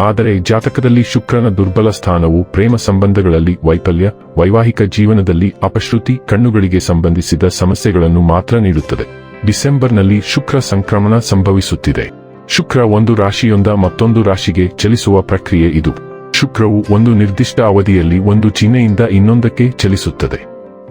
ಆದರೆ ಜಾತಕದಲ್ಲಿ ಶುಕ್ರನ ದುರ್ಬಲ ಸ್ಥಾನವು ಪ್ರೇಮ ಸಂಬಂಧಗಳಲ್ಲಿ ವೈಫಲ್ಯ, ವೈವಾಹಿಕ ಜೀವನದಲ್ಲಿ ಅಪಶ್ರುತಿ, ಕಣ್ಣುಗಳಿಗೆ ಸಂಬಂಧಿಸಿದ ಸಮಸ್ಯೆಗಳನ್ನು ಮಾತ್ರ ನೀಡುತ್ತದೆ. ಡಿಸೆಂಬರ್ನಲ್ಲಿ ಶುಕ್ರ ಸಂಕ್ರಮಣ ಸಂಭವಿಸುತ್ತಿದೆ. ಶುಕ್ರ ಒಂದು ರಾಶಿಯೊಂದ ಮತ್ತೊಂದು ರಾಶಿಗೆ ಚಲಿಸುವ ಪ್ರಕ್ರಿಯೆ ಇದು. ಶುಕ್ರವು ಒಂದು ನಿರ್ದಿಷ್ಟ ಅವಧಿಯಲ್ಲಿ ಒಂದು ಚಿಹ್ನೆಯಿಂದ ಇನ್ನೊಂದಕ್ಕೆ ಚಲಿಸುತ್ತದೆ.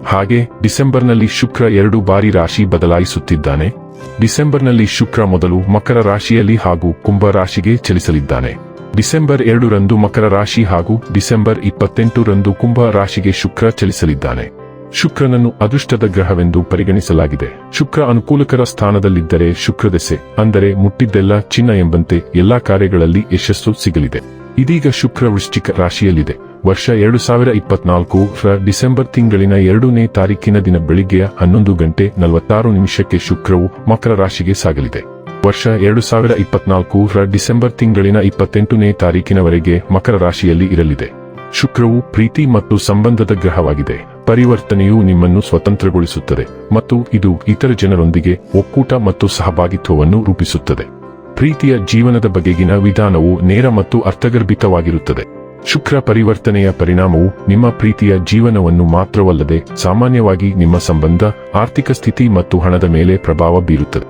ಹಾಗೆ ಡಿಸೆಂಬರ್ನಲ್ಲಿ ಶುಕ್ರ ಎರಡು ಬಾರಿ ರಾಶಿ ಬದಲಾಯಿಸುತ್ತಿದ್ದಾನೆ. ಡಿಸೆಂಬರ್ನಲ್ಲಿ ಶುಕ್ರ ಮೊದಲು ಮಕರ ರಾಶಿಯಲ್ಲಿ ಹಾಗೂ ಕುಂಭ ರಾಶಿಗೆ ಚಲಿಸಲಿದ್ದಾನೆ. ಡಿಸೆಂಬರ್ ಎರಡರಂದು ಮಕರ ರಾಶಿ ಹಾಗೂ ಡಿಸೆಂಬರ್ ಇಪ್ಪತ್ತೆಂಟರಂದು ಕುಂಭ ರಾಶಿಗೆ ಶುಕ್ರ ಚಲಿಸಲಿದ್ದಾನೆ. ಶುಕ್ರನನ್ನು ಅದೃಷ್ಟದ ಗ್ರಹವೆಂದು ಪರಿಗಣಿಸಲಾಗಿದೆ. ಶುಕ್ರ ಅನುಕೂಲಕರ ಸ್ಥಾನದಲ್ಲಿದ್ದರೆ ಶುಕ್ರದೆಸೆ ಅಂದರೆ ಮುಟ್ಟಿದ್ದೆಲ್ಲ ಚಿನ್ನ ಎಂಬಂತೆ ಎಲ್ಲಾ ಕಾರ್ಯಗಳಲ್ಲಿ ಯಶಸ್ಸು ಸಿಗಲಿದೆ. ಇದೀಗ ಶುಕ್ರ ವೃಶ್ಚಿಕ ರಾಶಿಯಲ್ಲಿದೆ. ವರ್ಷ ಎರಡು ಸಾವಿರ ಇಪ್ಪತ್ನಾಲ್ಕು ರ ಡಿಸೆಂಬರ್ ತಿಂಗಳಿನ ಎರಡನೇ ತಾರೀಕಿನ ದಿನ ಬೆಳಿಗ್ಗೆಯ ಹನ್ನೊಂದು ಗಂಟೆ ನಲವತ್ತಾರು ನಿಮಿಷಕ್ಕೆ ಶುಕ್ರವು ಮಕರ ರಾಶಿಗೆ ಸಾಗಲಿದೆ. ವರ್ಷ ಎರಡು ಸಾವಿರ ಇಪ್ಪತ್ನಾಲ್ಕು ರ ಡಿಸೆಂಬರ್ ತಿಂಗಳಿನ ಇಪ್ಪತ್ತೆಂಟನೇ ತಾರೀಕಿನವರೆಗೆ ಮಕರ ರಾಶಿಯಲ್ಲಿ ಇರಲಿದೆ. ಶುಕ್ರವು ಪ್ರೀತಿ ಮತ್ತು ಸಂಬಂಧದ ಗ್ರಹವಾಗಿದೆ. ಪರಿವರ್ತನೆಯು ನಿಮ್ಮನ್ನು ಸ್ವತಂತ್ರಗೊಳಿಸುತ್ತದೆ ಮತ್ತು ಇದು ಇತರ ಜನರೊಂದಿಗೆ ಒಕ್ಕೂಟ ಮತ್ತು ಸಹಭಾಗಿತ್ವವನ್ನು ರೂಪಿಸುತ್ತದೆ. ಪ್ರೀತಿಯ ಜೀವನದ ಬಗೆಗಿನ ವಿಧಾನವು ನೇರ ಮತ್ತು ಅರ್ಥಗರ್ಭಿತವಾಗಿರುತ್ತದೆ. ಶುಕ್ರ ಪರಿವರ್ತನೆಯ ಪರಿಣಾಮವು ನಿಮ್ಮ ಪ್ರೀತಿಯ ಜೀವನವನ್ನು ಮಾತ್ರವಲ್ಲದೆ ಸಾಮಾನ್ಯವಾಗಿ ನಿಮ್ಮ ಸಂಬಂಧ, ಆರ್ಥಿಕ ಸ್ಥಿತಿ ಮತ್ತು ಹಣದ ಮೇಲೆ ಪ್ರಭಾವ ಬೀರುತ್ತದೆ.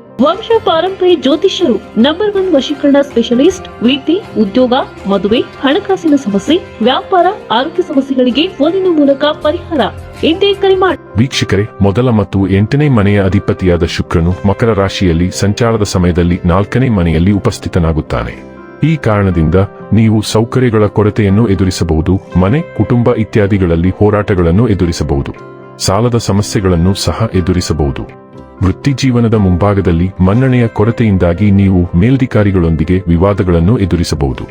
ವಂಶ ಪಾರಂಪರ್ಯ ಜ್ಯೋತಿಷ್ಯರು ನಂಬರ್ ಒನ್ ವಶೀಕರಣ ಸ್ಪೆಷಲಿಸ್ಟ್ ವಿದ್ಯೆ ಉದ್ಯೋಗ, ಮದುವೆ, ಹಣಕಾಸಿನ ಸಮಸ್ಯೆ, ವ್ಯಾಪಾರ, ಆರೋಗ್ಯ ಸಮಸ್ಯೆಗಳಿಗೆ ಫೋನಿನ ಮೂಲಕ ಪರಿಹಾರ. ಎಂದೇ ಕರೆ ಮಾಡಿ ವೀಕ್ಷಕರೇ, ಮೊದಲ ಮತ್ತು ಎಂಟನೇ ಮನೆಯ ಅಧಿಪತಿಯಾದ ಶುಕ್ರನು ಮಕರ ರಾಶಿಯಲ್ಲಿ ಸಂಚಾರದ ಸಮಯದಲ್ಲಿ ನಾಲ್ಕನೇ ಮನೆಯಲ್ಲಿ ಉಪಸ್ಥಿತನಾಗುತ್ತಾನೆ. ಈ ಕಾರಣದಿಂದ ನೀವು ಸೌಕರ್ಯಗಳ ಕೊರತೆಯನ್ನು ಎದುರಿಸಬಹುದು, ಮನೆ, ಕುಟುಂಬ ಇತ್ಯಾದಿಗಳಲ್ಲಿ ಹೋರಾಟಗಳನ್ನು ಎದುರಿಸಬಹುದು, ಸಾಲದ ಸಮಸ್ಯೆಗಳನ್ನು ಸಹ ಎದುರಿಸಬಹುದು. ವೃತ್ತಿ ಜೀವನದ ಮುಂಭಾಗದಲ್ಲಿ ಮನ್ನಣೆಯ ಕೊರತೆಯಿಂದಾಗಿ ನೀವು ಮೇಲ್ಧಿಕಾರಿಗಳೊಂದಿಗೆ ವಿವಾದಗಳನ್ನು ಎದುರಿಸಬಹುದು.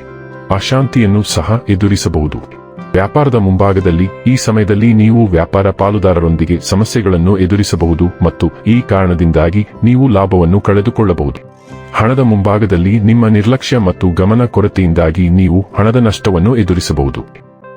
ಅಶಾಂತಿಯನ್ನು ಸಹ ಎದುರಿಸಬಹುದು. ವ್ಯಾಪಾರದ ಮುಂಭಾಗದಲ್ಲಿ ಈ ಸಮಯದಲ್ಲಿ ನೀವು ವ್ಯಾಪಾರ ಪಾಲುದಾರರೊಂದಿಗೆ ಸಮಸ್ಯೆಗಳನ್ನು ಎದುರಿಸಬಹುದು ಮತ್ತು ಈ ಕಾರಣದಿಂದಾಗಿ ನೀವು ಲಾಭವನ್ನು ಕಳೆದುಕೊಳ್ಳಬಹುದು. ಹಣದ ಮುಂಭಾಗದಲ್ಲಿ ನಿಮ್ಮ ನಿರ್ಲಕ್ಷ್ಯ ಮತ್ತು ಗಮನ ಕೊರತೆಯಿಂದಾಗಿ ನೀವು ಹಣದ ನಷ್ಟವನ್ನು ಎದುರಿಸಬಹುದು.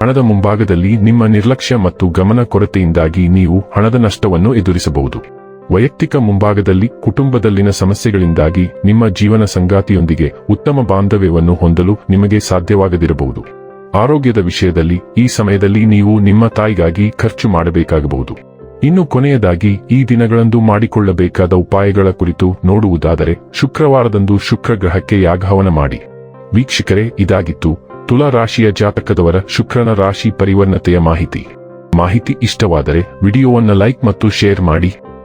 ಹಣದ ಮುಂಭಾಗದಲ್ಲಿ ನಿಮ್ಮ ನಿರ್ಲಕ್ಷ್ಯ ಮತ್ತು ಗಮನ ಕೊರತೆಯಿಂದಾಗಿ ನೀವು ಹಣದ ನಷ್ಟವನ್ನು ಎದುರಿಸಬಹುದು. ವೈಯಕ್ತಿಕ ಮುಂಭಾಗದಲ್ಲಿ ಕುಟುಂಬದಲ್ಲಿನ ಸಮಸ್ಯೆಗಳಿಂದಾಗಿ ನಿಮ್ಮ ಜೀವನ ಸಂಗಾತಿಯೊಂದಿಗೆ ಉತ್ತಮ ಬಾಂಧವ್ಯವನ್ನು ಹೊಂದಲು ನಿಮಗೆ ಸಾಧ್ಯವಾಗದಿರಬಹುದು. ಆರೋಗ್ಯದ ವಿಷಯದಲ್ಲಿ ಈ ಸಮಯದಲ್ಲಿ ನೀವು ನಿಮ್ಮ ತಾಯಿಗಾಗಿ ಖರ್ಚು ಮಾಡಬೇಕಾಗಬಹುದು. ಇನ್ನು ಕೊನೆಯದಾಗಿ ಈ ದಿನಗಳಂದು ಮಾಡಿಕೊಳ್ಳಬೇಕಾದ ಉಪಾಯಗಳ ಕುರಿತು ನೋಡುವುದಾದರೆ ಶುಕ್ರವಾರದಂದು ಶುಕ್ರ ಗ್ರಹಕ್ಕೆ ಯಾಗಹವನ ಮಾಡಿ. ವೀಕ್ಷಕರೇ, ಇದಾಗಿತ್ತು ತುಲಾ ರಾಶಿಯ ಜಾತಕದವರ ಶುಕ್ರನ ರಾಶಿ ಪರಿವರ್ಣತೆಯ ಮಾಹಿತಿ. ಮಾಹಿತಿ ಇಷ್ಟವಾದರೆ ವಿಡಿಯೋವನ್ನು ಲೈಕ್ ಮತ್ತು ಶೇರ್ ಮಾಡಿ.